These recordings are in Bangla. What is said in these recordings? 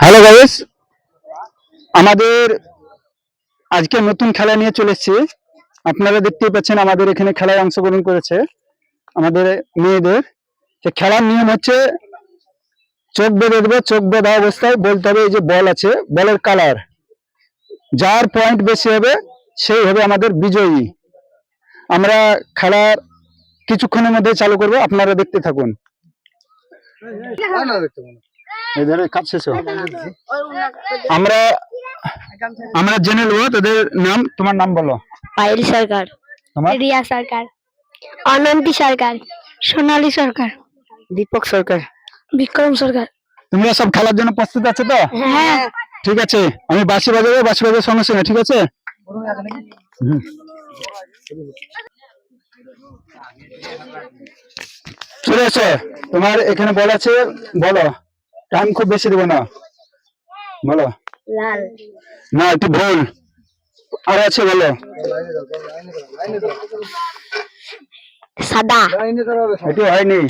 হ্যালো গাইস আমাদের আজকে নতুন খেলা নিয়ে চলে আপনারা দেখতেই পাচ্ছেন আমাদের এখানে খেলায় অংশগ্রহণ করেছে আমাদের মেয়েদের। খেলার নিয়ম হচ্ছে চোখ বেঁধে দেবো, চোখ বেঁধা অবস্থায় বলতে হবে, এই যে বল আছে, বলের কালার। যার পয়েন্ট বেশি হবে, সেই হবে আমাদের বিজয়ী। আমরা খেলার কিছুক্ষণের মধ্যে চালু করব, আপনারা দেখতে থাকুন। এদের কাজ শেষ আমরা আমরা জেনে নেব তাদের নাম তোমার নাম বলো। পায়েল সরকার তোমার? রিয়া সরকার অনন্তি সরকার সোনালী সরকার দীপক সরকার। বিক্রম সরকার। তোমরা সব খেলার জন্য প্রস্তুত আছে তো? হ্যাঁ। ঠিক আছে আমি বাসি বাজাবো বাসি বাজার সঙ্গে সঙ্গে ঠিক আছে? হুম। চলে তোমার এখানে বল আছে বলো। টাইম খুব বেশি দেবো না। বলো। না একটু ভুল। আর আছে বলো। সাদা। একটু হয়নি।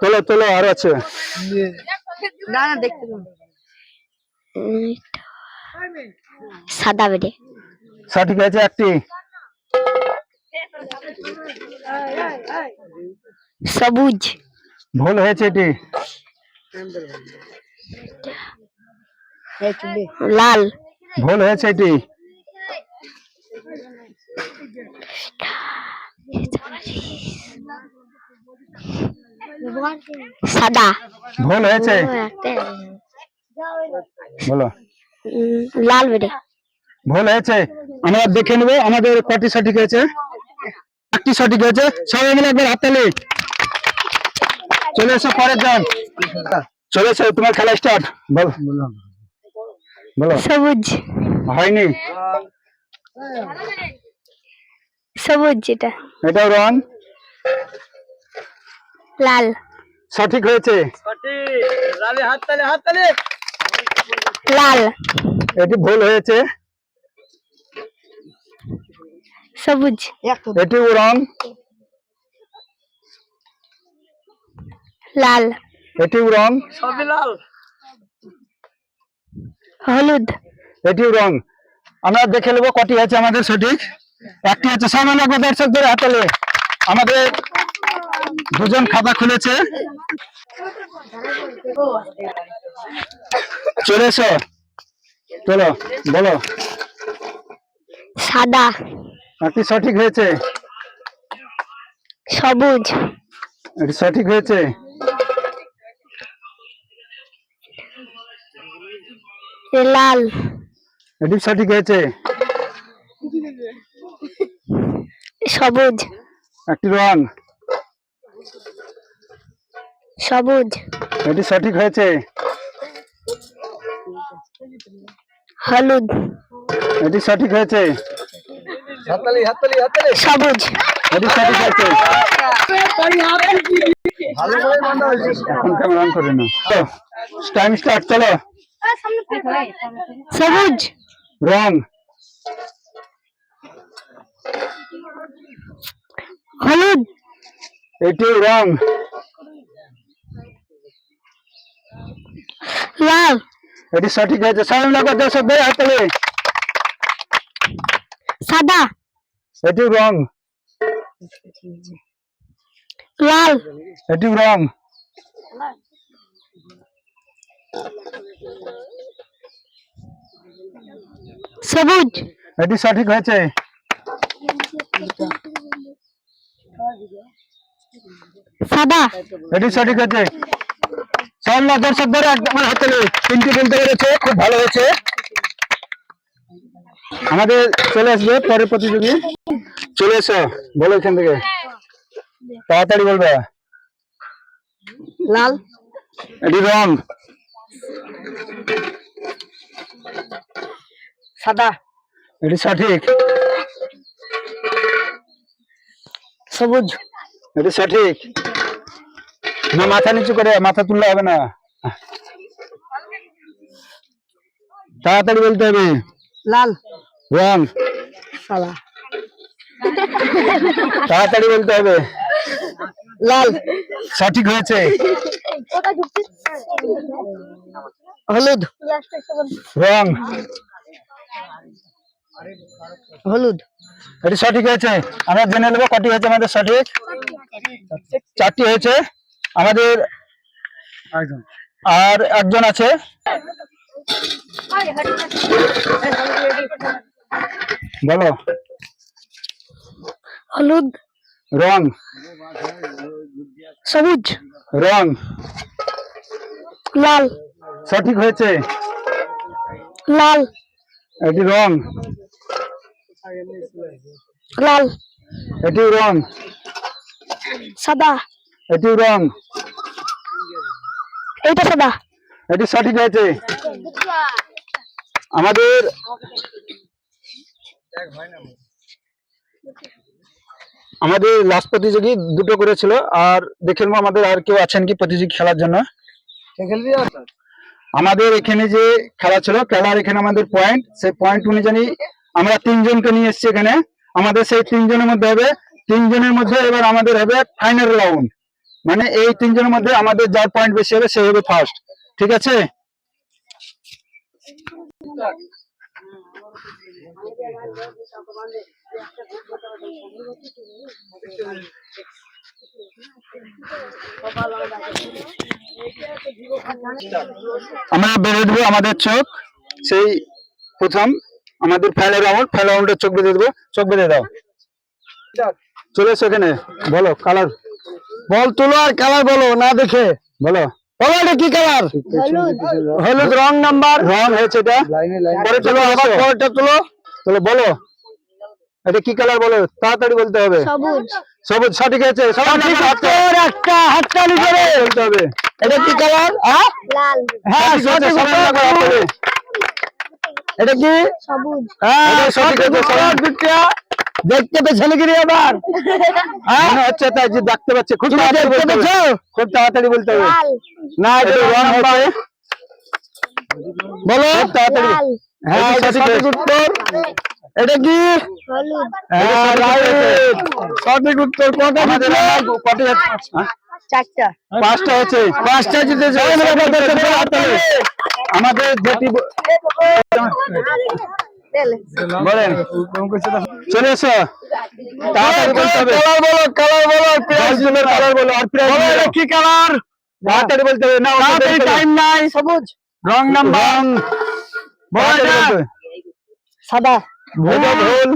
তোলো তোলো আর আছে। না না দেখতে সাদা বেটে সঠিক আছে একটি। সবুজ। ভুল হয়েছে এটি। লাল। ভুল হয়েছে এটি। সাদা। ভুল হয়েছে। বলো। লাল বেটে ভুল হয়েছে। আমরা দেখে নেব আমাদের কটি সঠিক হয়েছে। একটি সঠিক হয়েছে। সবাই মিলে একবার হাততালি চলে এসো পরের জন। চলে এসো তোমার খেলা স্টার্ট বল। বলো। সবুজ। হয়নি। সবুজ যেটা। এটাও রং। লাল। সঠিক হয়েছে। লাল। এটি ভুল হয়েছে। সবুজ। এটিও রং। লাল। এটিও রং? সবই লাল। হলুদ। এটিও রং। আমরা দেখে নেব কটি আছে আমাদের সঠিক। একটি আছে সামান্য দর্শকদের হাতলে। আমাদের দুজন খাতা খুলেছে। চলে এসো। চলো বলো। সাদা। একটি সঠিক হয়েছে। সবুজ। এটি সঠিক হয়েছে। লাল। এটি সঠিক হয়েছে সবুজ। একটি রং। সবুজ। এটি সঠিক হয়েছে হলুদ। এটি সঠিক হয়েছে সবুজ। এটি সঠিক হয়েছে এখন কেমন রং করে না টাইম স্টার্ট চলো। সবুজ। রং। হলুদ। এটি রং। লাল। এটি সঠিক হয়েছে। মিলে একবার দর্শক ভাই হাতলে সাদা। এটি রং। লাল। এটি রং। সবুজ। এটি সঠিক হয়েছে। সাদা। এটি সঠিক হয়েছে। দর্শক ধরে একদম হাতলে তিনটি বলতে পেরেছে খুব ভালো হয়েছে। আমাদের চলে আসবে পরের প্রতিযোগী। চলে এসো বলো এখান থেকে। তাড়াতাড়ি বলবে। লাল। এটি রং। সাদা। এটি সঠিক। সবুজ। এটি সঠিক। না মাথা নিচু করে মাথা তুললে হবে না। তাড়াতাড়ি বলতে হবে। লাল। রং। সাদা। তাড়াতাড়ি বলতে হবে। লাল। সঠিক হয়েছে। হলুদ। রং। হলুদ। এটি সঠিক হয়েছে। আমরা জেনে নেব কটি হয়েছে আমাদের সঠিক। চারটি হয়েছে। আমাদের আর একজন আছে। বলো। হলুদ। রং। সবুজ। রং। লাল। সঠিক হয়েছে। লাল। এটি রং। লাল। এটি রং। সাদা। এটি রং। এইটা সাদা। এটি সঠিক হয়েছে। আমাদের আমাদের লাস্ট প্রতিযোগী দুটো করেছিল, আর দেখে নেব আমাদের আর কেউ আছেন কি প্রতিযোগী খেলার জন্য। আমাদের এখানে যে খেলা ছিল, খেলার এখানে আমাদের পয়েন্ট সেই পয়েন্ট অনুযায়ী আমরা তিনজনকে নিয়ে এসেছি এখানে। আমাদের সেই তিনজনের মধ্যে হবে, তিনজনের মধ্যে এবার আমাদের হবে ফাইনাল রাউন্ড মানে এই তিনজনের মধ্যে আমাদের যার পয়েন্ট বেশি হবে, সে হবে ফার্স্ট ঠিক আছে? আমরা বেঁধে দেবো আমাদের চোখ। সেই প্রথম আমাদের ফাইনাল রাউন্ড ফাইনাল রাউন্ডের চোখ বেঁধে দেবো। চোখ বেঁধে দাও। চলে এসো এখানে। বলো কালার বল তুলো আর কালার বলো, না দেখে। বলো। কি কালার হলুদ। রং নাম্বার রং হয়েছে এটা। পরে তুলো, আবার তুলো তুলো। বলো। এটা কি কালার বলো? তাড়াতাড়ি বলতে হবে। সবুজ। সবুজ সঠিক আছে? সবাই একটা হাততালি করে। বলতে হবে। এটা কি কালার লাল। হ্যাঁ সঠিক এটা কি? সবুজ। হ্যাঁ সঠিক আছে দেখতে পেছনে গিয়ে আবার। হ্যাঁ? হচ্ছে তাই যে দেখতে পাচ্ছে। খুব তাড়াতাড়ি বলতে হবে। খুব তাড়াতাড়ি বলতে হবে। না এটা রং হয়েছে বলো। তাড়াতাড়ি। হ্যাঁ সঠিক উত্তর। এটা কি? হ্যাঁ সঠিক উত্তর কটা কটা? চারটা। পাঁচটা হচ্ছে। পাঁচটা জিতেছে আমাদের যেটি বলেন। চলে এসো। কালার বলো কালার বলো বলো। কালার বলো আর প্রাইজ বলো কি কালার? তাড়াতাড়ি বলতে হবে। না তাড়াতাড়ি টাইম নাই। সবুজ। রং নাম্বার সাদা। ভুল ভুল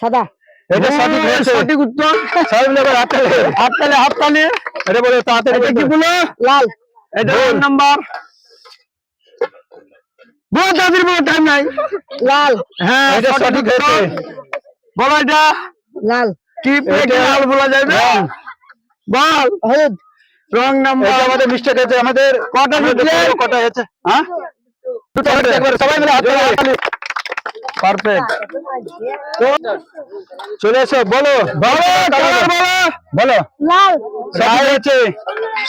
সাদা। এটা সঠিক হয়েছে সঠিক উত্তর হাততালি। হাততালি হাততালি। এটা বলো তাড়াতাড়ি এটা কি বলো। লাল। এটা নাম্বার। টাইম নাই। লাল। হ্যাঁ এটা সঠিক হয়েছে বলো এটা। লাল। কি পেটে লাল বলা যাবে বল। হলুদ। রং নাম্বার। এটা আমাদের মিস্টেক হয়েছে আমাদের কটা কটা হয়েছে? হ্যাঁ? সবাই মিলে হাত তালি পারফেক্ট চলে এসো বলো। বলো বলো বলো। লাল। সঠিক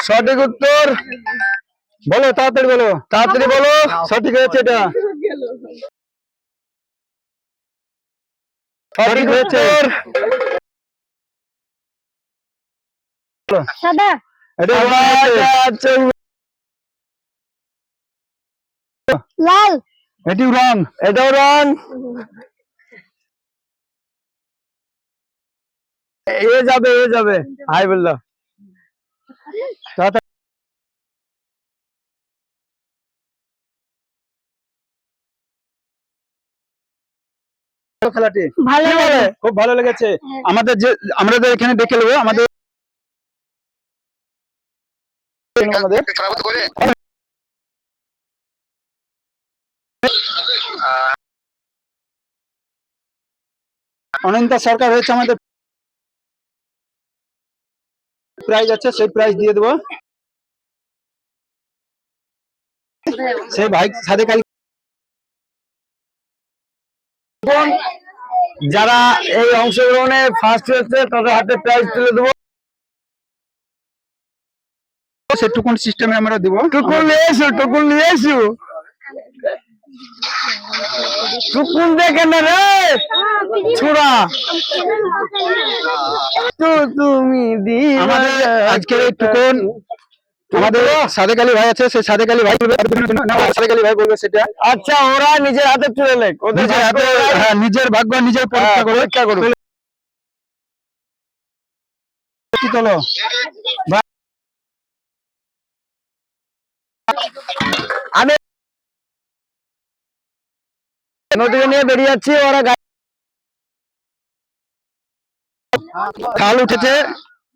সঠিক উত্তর। বলো তাড়াতাড়ি বলো। তাড়াতাড়ি বলো। সঠিক হয়েছে এটা। সঠিক হয়েছে। সাদা। এটা লাল। এটিও রং। এটাও রং। এ যাবে এ যাবে। হাই বলল। খেলাটি। ভালো খুব ভালো লেগেছে। আমাদের যে আমরা যে এখানে দেখে নেব আমাদের অনন্তা সরকার হয়েছে আমাদের প্রাইজ আছে সেই প্রাইজ দিয়ে দেবো। সেই ভাই সাথে কাল যারা এই অংশগ্রহণে ফার্স্ট হয়েছে তাদের হাতে প্রাইজ তুলে দেবো। সে টুকুন সিস্টেমে আমরা দিব। টুকুন নিয়ে এসো টুকুন নিয়ে এসো। টুকুন দেখে না রে! ছোড়া! তো তুমি দি আমাদের আজকের এই টুকুন আমাদের সাদেক আলী ভাই আছে সেই সাদেক আলী ভাই বলবে না, সাদেক আলী ভাই বলবে সেটা। আচ্ছা ওরা নিজের হাতে তুলে লেখ ওদের নিজের হাতে হ্যাঁ, নিজের ভাগ্য নিজের পরীক্ষা করবে পরীক্ষা করুক। কি চলো নদীকে নিয়ে বেরিয়ে যাচ্ছি ওরা খাল উঠেছে।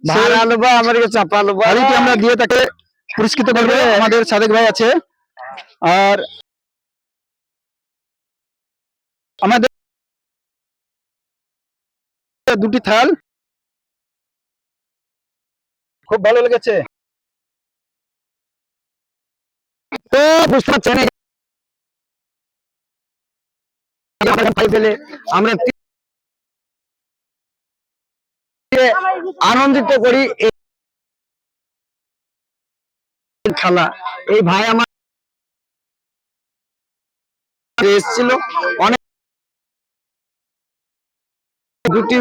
ভাড়া আমাদেরকে চাপা বাড়িটি আমরা দিয়ে তাকে পুরস্কৃত করবে? আমাদের সাদেক ভাই আছে। আর আমাদের দুটি থাল। খুব ভালো লেগেছে। তো বুঝতে পারছেন? আনন্দিত করি খেলা। এই ভাই আমার এসছিল। অনেক দুটি